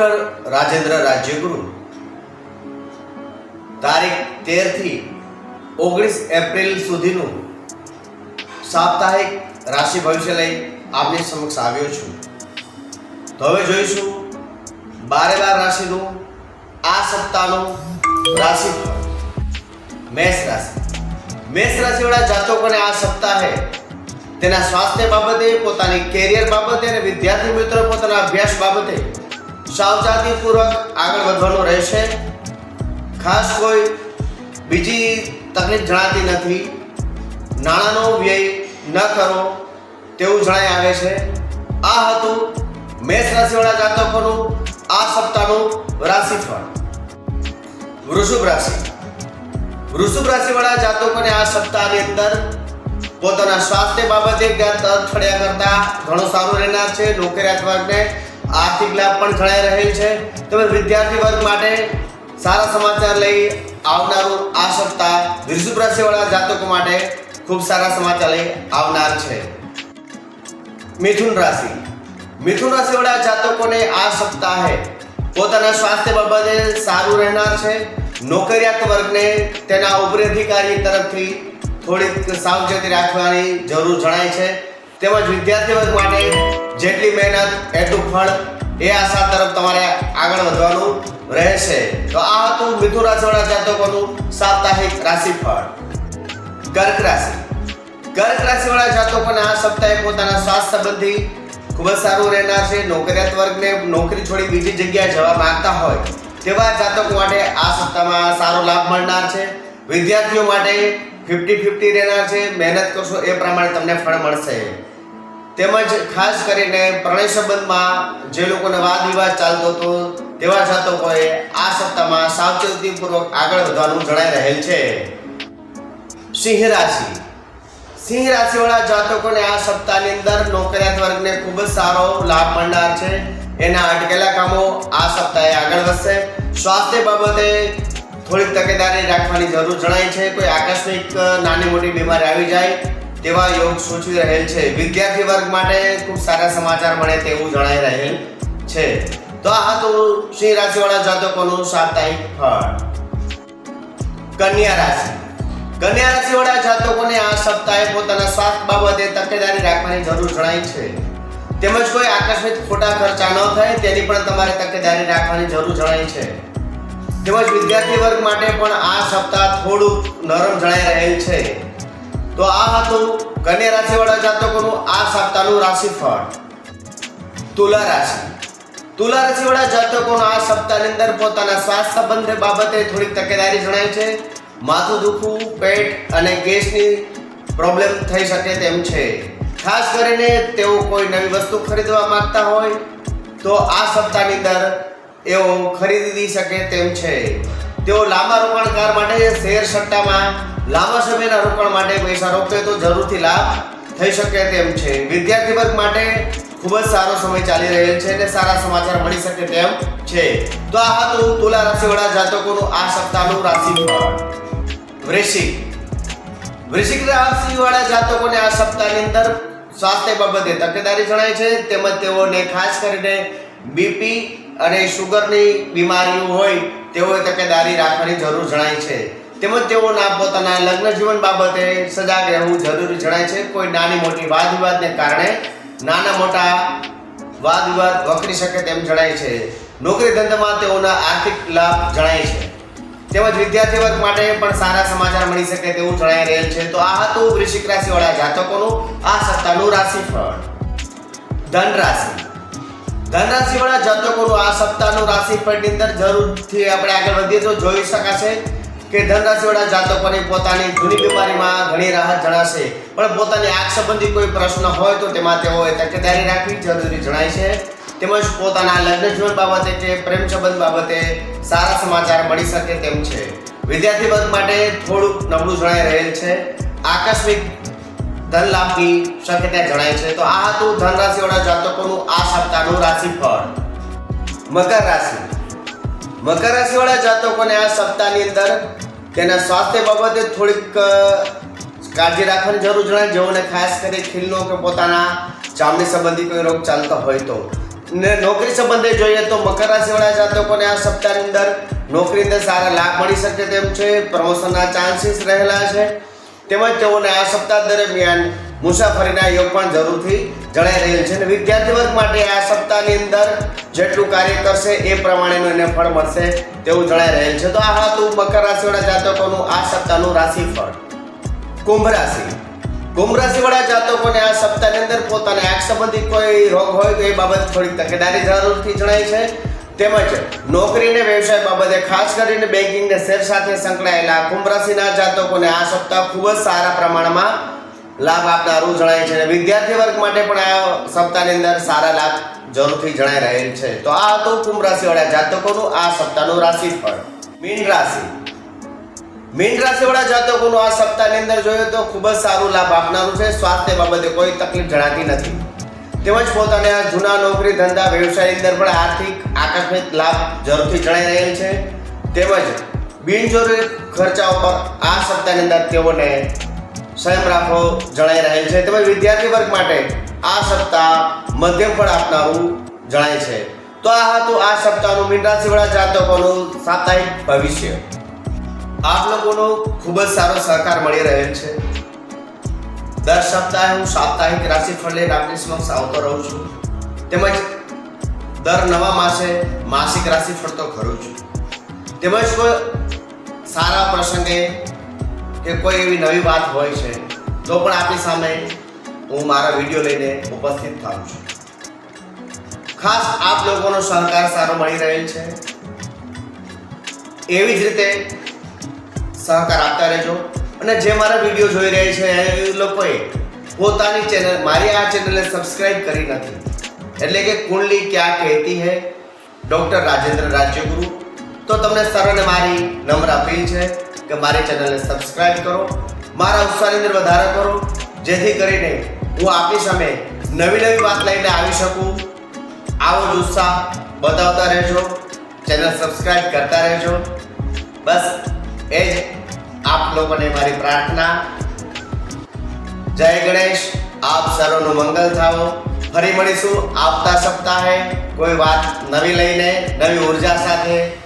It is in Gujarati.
ડોક્ટર રાજેન્દ્ર રાજ્યગુરુ. તારીખ તેરથી ઓગણીસ એપ્રિલ સુધીનું સાપ્તાહિક રાશિ ભવિષ્ય લઈ આપની સમક્ષ આવ્યો છું. તો હવે જોઈશું બારે બાર રાશિનું આ સપ્તાહનું રાશિ મેષ રાશિ. મેષ રાશિવાળા જાતકોને આ સપ્તાહે તેના સ્વાસ્થ્ય બાબતે, પોતાની કેરિયર બાબતે અને વિદ્યાર્થી મિત્રો પોતાના અભ્યાસ બાબતે સાવચેતીપૂર્વક આગળ વધવાનું રહેશે. ખાસ કોઈ બીજી તકલીફ જણાતી નથી. નાણાંનો વ્યય ન કરો તેવું જણાય આવે છે. આ હતું મેષ રાશિવાળા જાતકોનું આ સપ્તાહનું રાશિફળ. વૃષભ રાશિ. વૃષભ રાશિવાળા જાતકોને આ સપ્તાહની અંદર પોતાના સ્વાસ્થ્ય બાબતે અઠવાડિયા કરતા ઘણું સારું રહેનાર છે. નોકરિયાત વર્ગને આર્થિક લાભ પણ જણાઈ રહેલ છે. તેમજ વિદ્યાર્થી વર્ગ માટે સારા સમાચાર લઈ આવનારું આ સપ્તાહ વૃષભ રાશિવાળા જાતકો માટે ખૂબ સારા સમાચાર લઈ આવનાર છે. મિથુન રાશિ. મિથુન રાશિવાળા જાતકોને આ સપ્તાહે પોતાના સ્વાસ્થ્ય બાબતે સારું રહેનાર છે. નોકરિયાત વર્ગને તેના ઉપરી અધિકારી તરફથી થોડીક સાવચેતી રાખવાની જરૂર જણાય છે. તેમજ વિદ્યાર્થી વર્ગ માટે જેટલી મહેનત, એટલું ફળ એ આશા તરફ તમારે આગળ વધવાનું રહેશે. તો આ હતું મિથુન રાશિવાળા જાતકોનું સાપ્તાહિક રાશિફળ. કર્ક રાશિ. કર્ક રાશિવાળા જાતકોને આ સપ્તાહે પોતાના સ્વાસ્થ્ય સંબંધી ખૂબ જ સારું રહેનાર છે. નોકરિયાત વર્ગને નોકરી છોડી બીજી જગ્યાએ જવા માંગતા હોય તેવા જાતકો માટે આ સપ્તાહમાં સારો લાભ મળનાર છે. વિદ્યાર્થીઓ માટે ફિફ્ટી ફિફ્ટી રહેનાર છે. મહેનત કરશો એ પ્રમાણે તમને ફળ મળશે. તેમજ ખાસ કરીને પ્રણય સંબંધમાં જે લોકોને વાદ વિવાદ ચાલતો હતો, તેવા જાતકોએ આ સપ્તાહમાં સાવચેતીપૂર્વક આગળ વધવાનું જણાઈ રહેલ છે. સિંહ રાશિ. સિંહ રાશિવાળા જાતકોને આ સપ્તાહની અંદર નોકરિયાત વર્ગને ખૂબ જ સારો લાભ મળનાર છે. એના અટકેલા કામો આ સપ્તાહે આગળ વધશે. સ્વાસ્થ્ય બાબતે થોડીક તકેદારી રાખવાની જરૂર જણાય છે. કોઈ આકસ્મિક નાની મોટી બીમારી આવી જાય તેવા યોગ સૂચવી રહેલ છે. વિદ્યાર્થી વર્ગ માટે ખૂબ સારા સમાચાર મળે તેવું જણાઈ રહેલ છે. તો આ હતું સિંહ રાશિવાળા જાતકોનું સાપ્તાહિક ફળ. કન્યા રાશિ. કન્યા રાશિવાળા જાતકોને આ સપ્તાહે પોતાના સ્વાસ્થ્ય બાબતે તકેદારી રાખવાની જરૂર જણાય છે. તેમજ કોઈ આકસ્મિક ખોટા ખર્ચા ન થાય તેની પણ તમારે તકેદારી રાખવાની જરૂર જણાય છે. તેમજ વિદ્યાર્થી વર્ગ માટે પણ આ સપ્તાહ થોડુંક નરમ જણાઈ રહેલ છે. તો આ હતું કન્યા રાશિવાળા જાતકોનું આ સપ્તાહનું રાશિફળ. તુલા રાશિ. તુલા રાશિવાળા જાતકોનો આ સપ્તાહની અંદર પોતાના સ્વાસ્થ્ય સંબંધ બાબતે થોડીક તકેદારી જણાય છે. માથું દુખવું, પેટ અને ગેસની પ્રોબ્લેમ થઈ શકે તેમ છે. ખાસ કરીને તેઓ કોઈ નવી વસ્તુ ખરીદવા માંગતા હોય, તો આ સપ્તાહની અંદર એઓ ખરીદી શકે તેમ છે. તેઓ લાંબા રોકાણકાર માટે શેર સટ્ટામાં લાંબા સમયના રોકાણ માટે પૈસા રોકતો તો જરૂરથી લાભ થઈ શકે તેમ છે. વિદ્યાર્થી વર્ગ માટે ખૂબ જ સારો સમય ચાલી રહેલ છે અને સારા સમાચાર મળી શકે તેમ છે. તો આ હતું તુલા રાશિવાળા જાતકોનું આ સપ્તાહનું રાશિફળ. વૃશ્ચિક. વૃશ્ચિક રાશિવાળા જાતકોને આ સપ્તાહની અંદર સ્વાસ્થ્ય બાબતે તકેદારી જણાય છે. તેમજ તેઓને ખાસ કરીને બીપી અને શુગરની બીમારીઓ હોય તેઓએ તકેદારી રાખવાની જરૂર જણાય છે. તેમજ તેઓના પોતાના લગ્ન જીવન બાબતે સજાગ રહેવું જરૂરી જણાય છે. કોઈ નાની મોટી વાદ વિવાદને કારણે નાના મોટા વાદ વિવાદ વકરી શકે તેમ જણાય છે. નોકરી ધંધામાં તેઓના આર્થિક લાભ જણાય છે. તેમજ વિદ્યાર્થી વર્ગ માટે પણ સારા સમાચાર મળી શકે તેવું જણાઈ રહેલ છે. તો આ હતું વૃશ્ચિક રાશિવાળા જાતકોનું આ સપ્તાહનું રાશિફળ. ધન રાશિ ધન રાશિવાળા જાતકોનું આ સપ્તાહનું રાશિફળની અંદર જરૂરથી આપણે આગળ વધીએ તો જોઈ શકાશે કે ધનરાશિવાળા જાતકોને પોતાની જૂની બીમારીમાં ઘણી રાહત જણાશે. પણ પોતાની આંખ સંબંધી કોઈ પ્રશ્ન હોય તો તેમાં તેઓએ તકેદારી રાખવી જરૂરી જણાય છે. તેમજ પોતાના લગ્ન જીવન બાબતે કે પ્રેમ સંબંધ બાબતે સારા સમાચાર મળી શકે તેમ છે. વિદ્યાર્થી વર્ગ માટે થોડુંક નબળું જણાઈ રહેલ છે. આકસ્મિક ધન લાભની શક્યતા જણાય છે. તો આ હતું ધન રાશિવાળા જાતકોનું આ સપ્તાહનું રાશિફળ. મકર રાશિ. મકર રાશિવાળા જાતકોને આ સપ્તાહની અંદર તેના સ્વાસ્થ્ય બાબતે થોડીક કાળજી રાખવાની જરૂર જણાય. જેઓને ખાસ કરી ખીલનો કે પોતાના ચામડી સંબંધી કોઈ રોગ ચાલતો હોય તો. ને નોકરી સંબંધે જોઈએ તો મકર રાશિવાળા જાતકોને આ સપ્તાહની અંદર નોકરી અંદર સારા લાભ મળી શકે તેમ છે. પ્રમોશનના ચાન્સીસ રહેલા છે. તેમજ તેઓને આ સપ્તાહ દરમિયાન મુસાફરીના યોગ પણ જરૂરથી જણાઈ રહેલ છે. અને વિદ્યાર્થી વર્ગ માટે આ સપ્તાહની અંદર જેટલું કાર્ય કરશે એ પ્રમાણેનું એને ફળ મળશે તેવું જણાઈ રહેલ છે. તો આ હતું મકર રાશિવાળા જાતકોનું આ સપ્તાહનું રાશિફળ. કુંભ રાશિ. કુંભ રાશિવાળા જાતકોને આ સપ્તાહની અંદર પોતાને આંખ સંબંધિત કોઈ રોગ હોય તો એ બાબત થોડીક તકેદારી જરૂરથી જણાય છે. તેમજ નોકરી અને વ્યવસાય બાબતે ખાસ કરીને બેન્કિંગ ને શેર સાથે સંકળાયેલા કુંભ રાશિના જાતકોને આ સપ્તાહ ખૂબ જ સારા પ્રમાણમાં લાભ આપનારું જણાય છે. વિદ્યાર્થી વર્ગ માટે પણ આ સપ્તાહની અંદર સારા લાભ જરૂરથી જણાઈ રહેલ છે. તો આ હતું કુંભ રાશિવાળા જાતકોનું, આ સપ્તાહનું રાશિફળ. મીન રાશિ. મીન રાશિવાળા જાતકોનું આ સપ્તાહની અંદર જોઈએ તો ખૂબ જ સારું લાભ આપનારું છે. સ્વાસ્થ્ય બાબતે કોઈ તકલીફ જણાતી નથી. તેમજ પોતાને આ જૂના નોકરી, ધંધા, વ્યવસાયની અંદર પણ આર્થિક આકસ્મિક લાભ જરૂરથી જણાઈ રહેલ છે. તેમજ બિનજરૂરી ખર્ચાઓ પર આ સપ્તાહની અંદર તેઓને સંયમ રાખવો જણાઈ રહેલ છે. તેમજ વિદ્યાર્થી વર્ગ માટે આ સપ્તાહ મધ્યમ ફળ આપનારું જણાય છે. તો આ હતું આ સપ્તાહનું મીન રાશિવાળા જાતકોનું સાપ્તાહિક ભવિષ્ય. આપ લોકોનો ખૂબ જ સારો સહકાર મળી રહેલ છે. દર સપ્તાહે હું સાપ્તાહિક રાશિફળ લઈને આપની સમક્ષ આવતો રહું છું. તેમજ દર નવા માસે માસિક રાશિફળ તો ખરું છું તેમજ કોઈ સારા પ્રસંગે કે કોઈ એવી નવી વાત હોય છે, તો પણ આપની સામે હું મારા વીડિયો લઈને ઉપસ્થિત થાઉં છું. ખાસ આપ લોકોનો સહકાર સારો મળી રહેલ છે. એવી જ રીતે સહકાર આપતા રહેજો. અને જે મારા વીડિયો જોઈ રહ્યા છે, એ લોકોએ પોતાની ચેનલ, મારી આ ચેનલને સબસ્ક્રાઇબ કરી નથી. એટલે કે કુંડલી ક્યાં કહેતી હે? ડૉક્ટર રાજેન્દ્ર રાજ્યગુરુ. તો તમને સર્વને મારી નમ્ર અપીલ છે કે મારી ચેનલને સબસ્ક્રાઇબ કરો. મારા ઉત્સાહની અંદર વધારો કરો. જેથી કરીને હું આપની સામે નવી નવી વાત લઈને આવી શકું. આવો જ ઉત્સાહ બતાવતા રહેજો. ચેનલ સબસ્ક્રાઈબ કરતા રહેજો. બસ, એ જ આપ લોકોને મારી પ્રાર્થના. જય ગણેશ, આપ સર્વનું મંગલ થાવો. ફરી મળીશું આવતા સપ્તાહે કોઈ વાત નવી લઈને, નવી ઊર્જા સાથે.